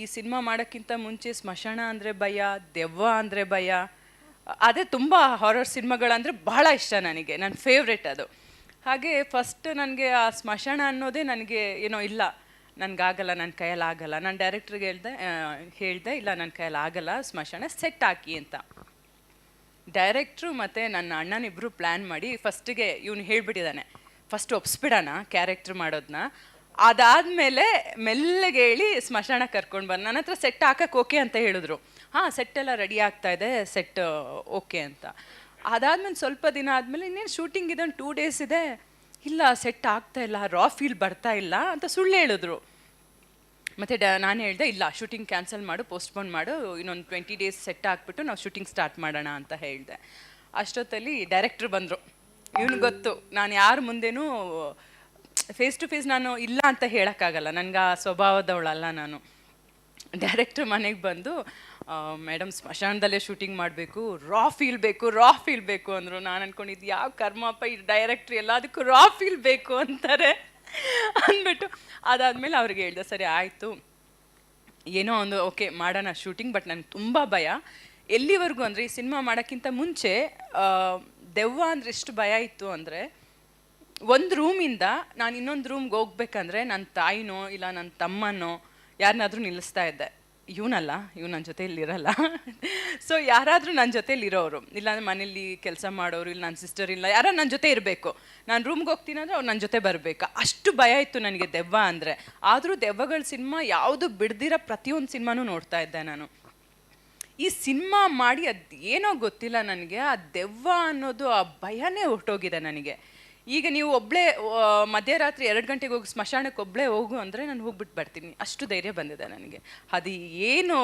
ಈ ಸಿನಿಮಾ ಮಾಡೋಕ್ಕಿಂತ ಮುಂಚೆ ಸ್ಮಶಾನ ಅಂದರೆ ಭಯ, ದೆವ್ವ ಅಂದರೆ ಭಯ, ಅದೇ ತುಂಬ ಹಾರರ್ ಸಿನಿಮಾಗಳಂದರೆ ಬಹಳ ಇಷ್ಟ ನನಗೆ, ನನ್ನ ಫೇವ್ರೆಟ್ ಅದು. ಹಾಗೆ ಫಸ್ಟ್ ನನಗೆ ಆ ಸ್ಮಶಾನ ಅನ್ನೋದೇ ನನಗೆ ಏನೋ ಇಲ್ಲ, ನನಗಾಗಲ್ಲ ನನ್ನ ಕೈಯಲ್ಲಿ ಆಗಲ್ಲ. ನಾನು ಡೈರೆಕ್ಟ್ರಿಗೆ ಹೇಳ್ದೆ ಹೇಳಿದೆ, ಇಲ್ಲ ನನ್ನ ಕೈಯಲ್ಲಿ ಆಗಲ್ಲ, ಸ್ಮಶಾನ ಸೆಟ್ ಹಾಕಿ ಅಂತ. ಡೈರೆಕ್ಟ್ರು ಮತ್ತು ನನ್ನ ಅಣ್ಣನಿಬ್ಬರು ಪ್ಲ್ಯಾನ್ ಮಾಡಿ ಫಸ್ಟಿಗೆ ಇವನು ಹೇಳಿಬಿಟ್ಟಿದ್ದಾನೆ ಫಸ್ಟ್ ಒಪ್ಸ್ಬಿಡೋಣ ಕ್ಯಾರೆಕ್ಟ್ರ್ ಮಾಡೋದನ್ನ ಅದಾದಮೇಲೆ ಮೆಲ್ಲಗೆ ಹೇಳಿ ಸ್ಮಶಾನ ಕರ್ಕೊಂಡು ಬಂದು. ನನ್ನ ಹತ್ರ ಸೆಟ್ ಹಾಕಕ್ಕೆ ಓಕೆ ಅಂತ ಹೇಳಿದ್ರು. ಹಾಂ ಸೆಟ್ ಎಲ್ಲ ರೆಡಿ ಆಗ್ತಾ ಇದೆ ಸೆಟ್ ಓಕೆ ಅಂತ. ಅದಾದ್ಮೇಲೆ ಸ್ವಲ್ಪ ದಿನ ಆದಮೇಲೆ ಇನ್ನೇನು ಶೂಟಿಂಗ್ ಇದೆ ಟೂ ಡೇಸ್ ಇದೆ. ಇಲ್ಲ ಸೆಟ್ ಆಗ್ತಾ ಇಲ್ಲ ರಾ ಫೀಲ್ ಬರ್ತಾ ಇಲ್ಲ ಅಂತ ಸುಳ್ಳು ಹೇಳಿದ್ರು. ಮತ್ತು ಡ, ನಾನು ಹೇಳಿದೆ, ಇಲ್ಲ ಶೂಟಿಂಗ್ ಕ್ಯಾನ್ಸಲ್ ಮಾಡು ಪೋಸ್ಟ್ಪೋನ್ ಮಾಡು, ಇನ್ನೊಂದು ಟ್ವೆಂಟಿ ಡೇಸ್ ಸೆಟ್ ಹಾಕ್ಬಿಟ್ಟು ನಾವು ಶೂಟಿಂಗ್ ಸ್ಟಾರ್ಟ್ ಮಾಡೋಣ ಅಂತ ಹೇಳಿದೆ. ಅಷ್ಟೊತ್ತಲ್ಲಿ ಡೈರೆಕ್ಟ್ರ್ ಬಂದರು. ಇವನು ಗೊತ್ತು, ನಾನು ಯಾರ ಮುಂದೆನೂ ಫೇಸ್ ಟು ಫೇಸ್ ನಾನು ಇಲ್ಲ ಅಂತ ಹೇಳೋಕ್ಕಾಗಲ್ಲ. ನನಗೆ ಆ ಸ್ವಭಾವದವಳಲ್ಲ ನಾನು. ಡೈರೆಕ್ಟ್ರ್ ಮನೆಗೆ ಬಂದು ಮೇಡಮ್ ಸ್ಮಶಾನದಲ್ಲೇ ಶೂಟಿಂಗ್ ಮಾಡಬೇಕು. ರಾ ಫೀಲ್ ಬೇಕು ರಾ ಫೀಲ್ ಬೇಕು ಅಂದರು. ನಾನು ಅಂದ್ಕೊಂಡಿದ್ದು ಯಾವ ಕರ್ಮಪ್ಪ ಈ ಡೈರೆಕ್ಟ್ರ್ ಎಲ್ಲದಕ್ಕೂ ರಾ ಫೀಲ್ ಬೇಕು ಅಂತಾರೆ. ಅಂದ್ಬಿಟ್ಟು ಅದಾದಮೇಲೆ ಅವ್ರಿಗೆ ಹೇಳ್ದೆ, ಸರಿ, ಆಯಿತು. ಏನೋ ಒಂದು ಓಕೆ ಮಾಡೋಣ ಶೂಟಿಂಗ್ ಬಟ್ ನನಗೆ ತುಂಬ ಭಯ. ಎಲ್ಲಿವರೆಗೂ ಅಂದರೆ, ಈ ಸಿನಿಮಾ ಮಾಡೋಕ್ಕಿಂತ ಮುಂಚೆ ದೆವ್ವ ಅಂದರೆ ಎಷ್ಟು ಭಯ ಇತ್ತು ಅಂದರೆ ಒಂದು ರೂಮಿಂದ ನಾನು ಇನ್ನೊಂದು ರೂಮ್ಗೆ ಹೋಗ್ಬೇಕಂದ್ರೆ ನನ್ನ ತಾಯಿನೋ ಇಲ್ಲ ನನ್ನ ತಮ್ಮನೋ ಯಾರನ್ನಾದ್ರೂ ನಿಲ್ಲಿಸ್ತಾ ಇದ್ದೆ. ಇವನಲ್ಲ ಇವ್ ನನ್ನ ಜೊತೆಯಲ್ಲಿ ಇರಲ್ಲ. ಸೊ ಯಾರಾದರೂ ನನ್ನ ಜೊತೆಲಿ ಇರೋರು ಇಲ್ಲಾಂದ್ರೆ ಮನೇಲಿ ಕೆಲಸ ಮಾಡೋರು, ಇಲ್ಲ ನನ್ನ ಸಿಸ್ಟರ್ ಇಲ್ಲ ಯಾರೋ ನನ್ನ ಜೊತೆ ಇರಬೇಕು. ನಾನು ರೂಮ್ಗೆ ಹೋಗ್ತೀನಿ ಅಂದರೆ ಅವ್ರು ನನ್ನ ಜೊತೆ ಬರಬೇಕು. ಅಷ್ಟು ಭಯ ಇತ್ತು ನನಗೆ ದೆವ್ವ ಅಂದರೆ. ಆದರೂ ದೆವ್ವಗಳ ಸಿನಿಮಾ ಯಾವುದು ಬಿಡ್ದಿರೋ ಪ್ರತಿಯೊಂದು ಸಿನಿಮಾನೂ ನೋಡ್ತಾ ಇದ್ದೆ ನಾನು. ಈ ಸಿನಿಮಾ ಮಾಡಿ ಅದು ಏನೋ ಗೊತ್ತಿಲ್ಲ ನನಗೆ, ಆ ದೆವ್ವ ಅನ್ನೋದು ಆ ಭಯನೇ ಹೊರಟೋಗಿದೆ ನನಗೆ. ಈಗ ನೀವು ಒಬ್ಬಳೇ ಮಧ್ಯರಾತ್ರಿ ಎರಡು ಗಂಟೆಗೆ ಹೋಗಿ ಸ್ಮಶಾನಕ್ಕೆ ಒಬ್ಳೆ ಹೋಗು ಅಂದರೆ ನಾನು ಹೋಗ್ಬಿಟ್ಟು ಬರ್ತೀನಿ. ಅಷ್ಟು ಧೈರ್ಯ ಬಂದಿದೆ ನನಗೆ. ಅದು ಏನು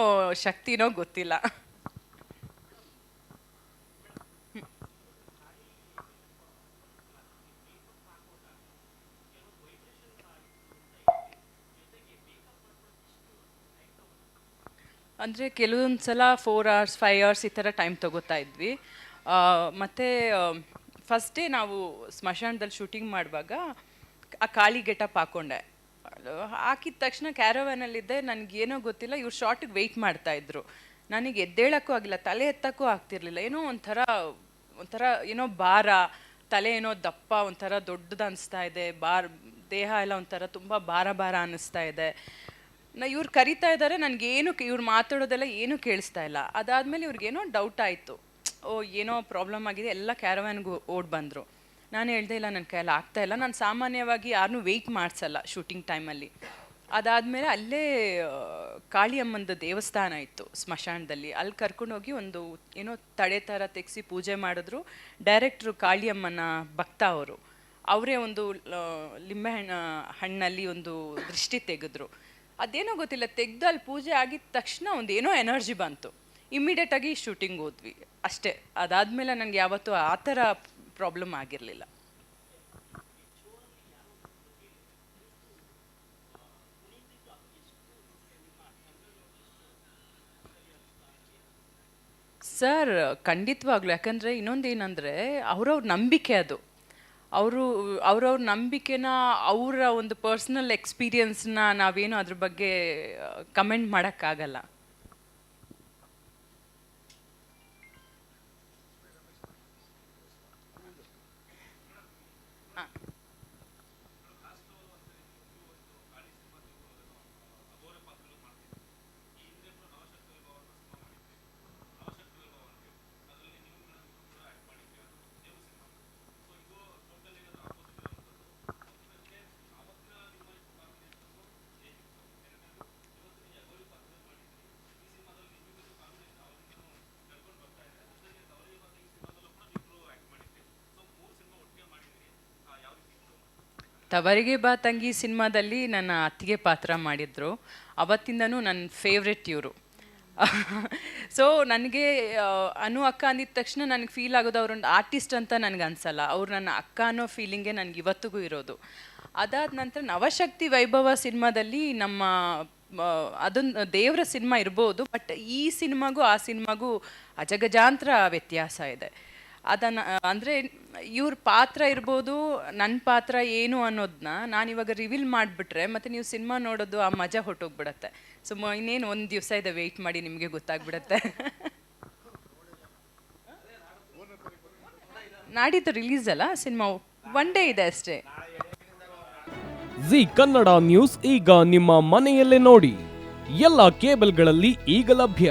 ಶಕ್ತಿನೋ ಗೊತ್ತಿಲ್ಲ. ಅಂದರೆ ಕೆಲವೊಂದು ಸಲ ಫೋರ್ ಅವರ್ಸ್ ಫೈವ್ ಅವರ್ಸ್ ಈ ಥರ ಟೈಮ್ ತಗೋತಾ ಇದ್ವಿ. ಮತ್ತೆ ಫಸ್ಟ್ ನಾವು ಸ್ಮಶಾನದಲ್ಲಿ ಶೂಟಿಂಗ್ ಮಾಡುವಾಗ ಆ ಖಾಲಿ ಗೆಟಪ್ ಹಾಕೊಂಡೆ. ಹಾಕಿದ ತಕ್ಷಣ ಕ್ಯಾರೋವ್ಯಾನಲ್ಲಿದ್ದೆ ನನಗೇನೋ ಗೊತ್ತಿಲ್ಲ, ಇವ್ರು ಶಾರ್ಟಿಗೆ ವೆಯ್ಟ್ ಮಾಡ್ತಾ ಇದ್ರು. ನನಗೆ ಎದ್ದೇಳಕ್ಕೂ ಆಗಿಲ್ಲ, ತಲೆ ಎತ್ತಕ್ಕೂ ಆಗ್ತಿರ್ಲಿಲ್ಲ. ಏನೋ ಒಂಥರ ಒಂಥರ ಏನೋ ಭಾರ, ತಲೆ ಏನೋ ದಪ್ಪ, ಒಂಥರ ದೊಡ್ಡದು ಅನಿಸ್ತಾ ಇದೆ ಬಾರ್ ದೇಹ ಎಲ್ಲ ಒಂಥರ ತುಂಬ ಭಾರ ಭಾರ ಅನ್ನಿಸ್ತಾ ಇದೆ. ನಾ ಇವ್ರು ಕರಿತಾ ಇದ್ದಾರೆ ನನಗೇನು ಇವ್ರು ಮಾತಾಡೋದೆಲ್ಲ ಏನೂ ಕೇಳಿಸ್ತಾ ಇಲ್ಲ. ಅದಾದಮೇಲೆ ಇವ್ರಿಗೇನೋ ಡೌಟ್ ಆಯಿತು. ಓ, ಏನೋ ಪ್ರಾಬ್ಲಮ್ ಆಗಿದೆ, ಎಲ್ಲ ಕ್ಯಾರವ್ಯಾನ್ಗೂ ಓಡ್ ಬಂದರು. ನಾನು ಹೇಳ್ದೆ ಇಲ್ಲ ನನ್ನ ಕೈಯಲ್ಲಿ ಆಗ್ತಾ ಇಲ್ಲ. ನಾನು ಸಾಮಾನ್ಯವಾಗಿ ಯಾರನ್ನೂ ವೆಯ್ಟ್ ಮಾಡಿಸಲ್ಲ ಶೂಟಿಂಗ್ ಟೈಮಲ್ಲಿ ಅದಾದಮೇಲೆ ಅಲ್ಲೇ ಕಾಳಿಯಮ್ಮಂದು ದೇವಸ್ಥಾನ ಇತ್ತು ಸ್ಮಶಾನದಲ್ಲಿ. ಅಲ್ಲಿ ಕರ್ಕೊಂಡೋಗಿ ಒಂದು, ಏನೋ ತಡೆ ಥರ ತೆಗೆಸಿ ಪೂಜೆ ಮಾಡಿದ್ರು ಡೈರೆಕ್ಟ್ರು ಕಾಳಿಯಮ್ಮನ ಭಕ್ತ ಅವರು. ಅವರೇ ಒಂದು ಲಿಂಬೆ ಲಿಂಬೆಹಣ್ಣು, ಹಣ್ಣಲ್ಲಿ ಒಂದು ದೃಷ್ಟಿ ತೆಗೆದ್ರು. ಅದೇನೋ ಗೊತ್ತಿಲ್ಲ, ತೆಗ್ದು ಅಲ್ಲಿ ಪೂಜೆ ಆಗಿದ ತಕ್ಷಣ ಒಂದು ಏನೋ ಎನರ್ಜಿ ಬಂತು. ಇಮ್ಮಿಡಿಯೇಟಾಗಿ ಶೂಟಿಂಗ್ ಹೋದ್ವಿ. ಅಷ್ಟೇ. ಅದಾದಮೇಲೆ ನನಗೆ ಯಾವತ್ತೂ ಆ ಥರ ಪ್ರಾಬ್ಲಮ್ ಆಗಿರಲಿಲ್ಲ. ಸರ್ ಖಂಡಿತವಾಗ್ಲು. ಯಾಕಂದರೆ ಇನ್ನೊಂದು ಏನಂದರೆ ಅವ್ರವ್ರ ನಂಬಿಕೆ ಅದು. ಅವರು, ಅವ್ರವ್ರ ನಂಬಿಕೆನ ಅವರ ಒಂದು ಪರ್ಸ್ನಲ್ ಎಕ್ಸ್ಪೀರಿಯನ್ಸ್ನ ನಾವೇನು ಅದ್ರ ಬಗ್ಗೆ ಕಮೆಂಟ್ ಮಾಡೋಕ್ಕಾಗಲ್ಲ. ತವರಿಗೆ ಬಾ ತಂಗಿ ಸಿನಿಮಾದಲ್ಲಿ ನನ್ನ ಅತ್ತಿಗೆ ಪಾತ್ರ ಮಾಡಿದ್ರು. ಅವತ್ತಿಂದನೂ ನನ್ನ ಫೇವ್ರೆಟ್ ಇವರು. ಸೊ ನನಗೆ ಅನು ಅಕ್ಕ ಅಂದಿದ ತಕ್ಷಣ ನನಗೆ ಫೀಲ್ ಆಗೋದು ಅವ್ರೊಂದು ಆರ್ಟಿಸ್ಟ್ ಅಂತ ನನಗೆ ಅನ್ಸಲ್ಲ. ಅವ್ರು ನನ್ನ ಅಕ್ಕ ಅನ್ನೋ ಫೀಲಿಂಗೇ ನನಗೆ ಇವತ್ತಿಗೂ ಇರೋದು. ಅದಾದ ನಂತರ ನವಶಕ್ತಿ ವೈಭವ ಸಿನಿಮಾದಲ್ಲಿ ನಮ್ಮ ಅದೊಂದು ದೇವರ ಸಿನಿಮಾ ಇರ್ಬೋದು, ಬಟ್ ಈ ಸಿನಿಮಾಗೂ ಆ ಸಿನಿಮಾಗೂ ಅಜಗಜಾಂತರ ವ್ಯತ್ಯಾಸ ಇದೆ. ಅದನ್ನು, ಅಂದರೆ ಇವ್ರ ಪಾತ್ರ ಇರ್ಬೋದು ನನ್ನ ಪಾತ್ರ ಏನು ಅನ್ನೋದನ್ನ ನಾನು ಇವಾಗ ರಿವೀಲ್ ಮಾಡಿಬಿಟ್ರೆ ಮತ್ತು ನೀವು ಸಿನಿಮಾ ನೋಡೋದು ಆ ಮಜಾ ಹೊಟ್ಟೋಗ್ಬಿಡತ್ತೆ ಸೊ ಇನ್ನೇನು ಒಂದು ದಿವಸ ಇದೆ ವೆಯ್ಟ್ ಮಾಡಿ ನಿಮಗೆ ಗೊತ್ತಾಗ್ಬಿಡತ್ತೆ. ನಾಡಿದ್ದು ರಿಲೀಸ್ ಅಲ್ಲ, ಸಿನಿಮಾ ಒನ್ ಡೇ ಇದೆ ಅಷ್ಟೇ. ಜಿ ಕನ್ನಡ ನ್ಯೂಸ್ ಈಗ ನಿಮ್ಮ ಮನೆಯಲ್ಲೇ ನೋಡಿ. ಎಲ್ಲ ಕೇಬಲ್ಗಳಲ್ಲಿ ಈಗ ಲಭ್ಯ.